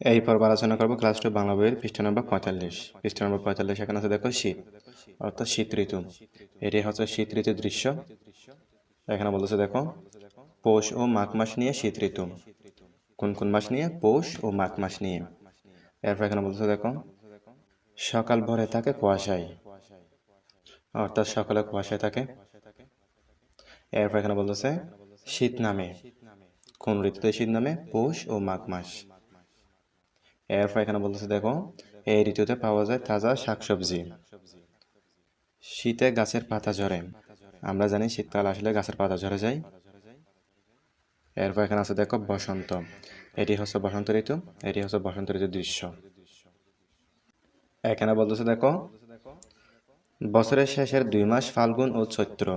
এই পর্ব আলোচনা করব ক্লাস টু বাংলা বইয়ের পৃষ্ঠা নম্বর পঁয়তাল্লিশ। পৃষ্ঠা নম্বর পঁয়তাল্লিশ এখানে আছে দেখো শীত, অর্থাৎ শীত ঋতু। এটি হচ্ছে শীত ঋতুর দৃশ্য। এখানে বলতেছে দেখো, পৌষ ও মাঘ মাস নিয়ে শীত ঋতু। কোন কোন মাস নিয়ে? পৌষ ও মাঘ মাস নিয়ে। এরপর এখানে বলতেছে দেখো, সকাল ভরে থাকে কুয়াশায়। অর্থাৎ সকালে কুয়াশায় থাকে। এরপর এখানে বলতেছে শীত নামে। কোন ঋতুতে শীত নামে? পৌষ ও মাঘ মাস। এরপর এখানে বলতেছে, দেখো, এই ঋতুতে পাওয়া যায় তাজা শাকসবজি। শীতে গাছের পাতা ঝরে। আমরা জানি শীতকাল আসলে গাছের পাতা ঝরে যায়। এরপর এখানে আছে, দেখো, বসন্ত। এটি হচ্ছে বসন্ত ঋতু, এটি হচ্ছে বসন্ত ঋতুর দৃশ্য। এখানে বলতেছে, দেখো, বছরের শেষের দুই মাস ফাল্গুন ও চৈত্র।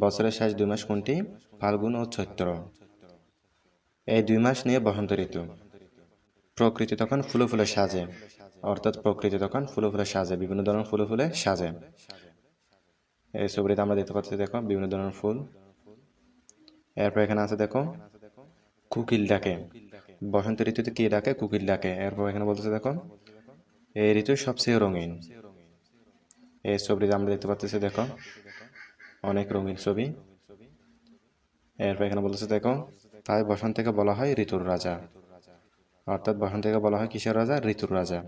বছরের শেষ দুই মাস কোনটি? ফাল্গুন ও চৈত্র। এই দুই মাস নিয়ে বসন্ত ঋতু। প্রকৃতি তখন ফুলে ফুলে সাজে। অর্থাৎ প্রকৃতি তখন ফুলে ফুলে সাজে, বিভিন্ন ধরনের ফুলে ফুলে সাজে। এই ছবিটিতে আমরা দেখতে পাচ্ছি, দেখো, বিভিন্ন ধরনের ফুল। এরপর এখানে আছে, দেখো, কুকিল ডাকে। বসন্ত ঋতুতে কি ডাকে? কুকিল ডাকে। এরপর এখানে বলতেছে, দেখো, এই ঋতু সবচেয়ে রঙিন। এই ছবিটিতে আমরা দেখতে পাচ্ছি, দেখো, অনেক রঙিন ছবি। এরপর এখানে বলতেছে, দেখো, তাই বসন্তকে বলা হয় ঋতুর রাজা। অর্থাৎ বসন্তকে বলা হয় কিসের রাজা ঋতুর রাজা